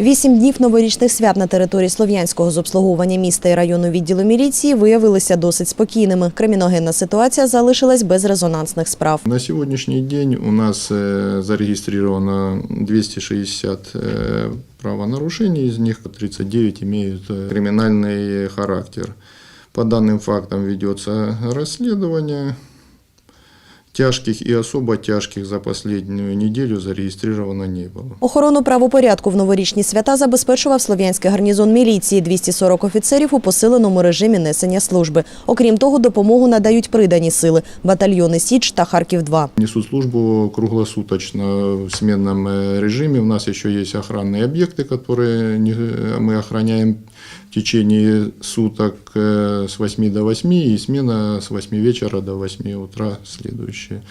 Вісім днів новорічних свят на території Слов'янського з обслуговування міста і району відділу міліції виявилися досить спокійними. Криміногенна ситуація залишилась без резонансних справ. На сегодняшний день у нас э, зарегистрировано 260 э, правонарушений, из них 39 имеют э, криминальный характер. По данным фактам ведется расследование. Тяжких и особо тяжких за последнюю неделю зарегистрировано не было. Охорону правопорядку в новорічні свята забезпечував слов'янський гарнізон міліції. 240 офіцерів у посиленому режимі несення служби. Окрім того, допомогу надають придані сили – батальйони Січ та Харків-2. Несут службу круглосуточно в сменном э, режиме. У нас еще есть охранные объекты, которые не- мы охраняем в течение суток э, с 8 до 8 и смена с 8 вечера до 8 утра следующая.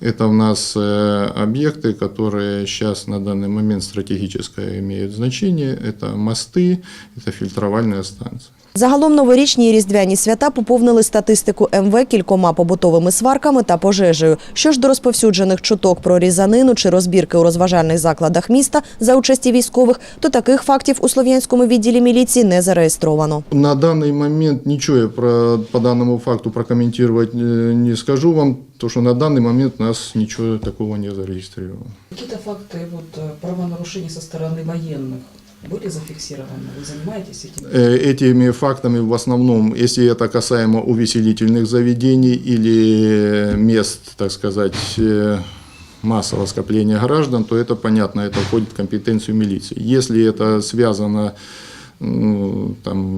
Это у нас э, объекты, которые сейчас на данный момент стратегическое имеют значение. Это мосты, это фильтровальная станция. Загалом новорічні і різдвяні свята поповнили статистику МВ кількома побутовими сварками та пожежею. Що ж до розповсюджених чуток про різанину чи розбірки у розважальних закладах міста за участі військових, то таких фактів у слов'янському відділі міліції не зареєстровано. На данный момент ничего я про, по данному факту прокомментировать э, не скажу вам, То что на данный момент у нас ничего такого не зарегистрировано. Какие-то факты вот, э, правонарушений со стороны военных были зафиксированы? Вы занимаетесь этим? Э, Этими фактами в основном, если это касаемо увеселительных заведений или мест, так сказать, э, массового скопления граждан, то это понятно, это входит в компетенцию милиции. Если это связано ну, там,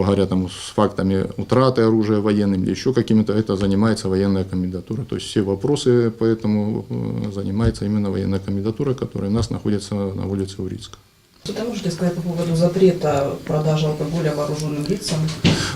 грубо говоря, там, с фактами утраты оружия военным или еще какими-то, это занимается военная комендатура. То есть все вопросы по этому э, занимается именно военная комендатура, которая у нас находится на улице Урицка. Что-то можете сказать по поводу запрета продажи алкоголя вооруженным лицам?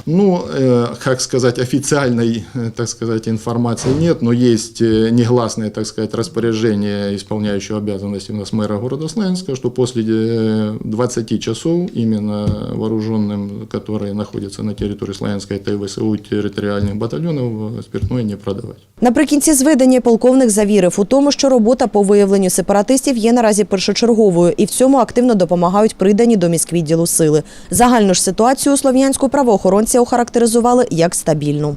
Ну, э, как сказать, официальной, э, так сказать, информации нет, но есть э, негласное, так сказать, распоряжение исполняющего обязанности у нас мэра города Славянска, что после э, 20 часов именно вооруженным, которые находятся на территории Славянска, это ВСУ территориальных батальонов, спиртное не продавать. Наприкінці зведення полковник завірив у тому, що робота по виявленню сепаратистів є наразі першочерговою, і в цьому активно допомагають придані до міськвідділу сили. Загальну ж ситуацію у Слов'янську правоохоронці охарактеризували як стабільну.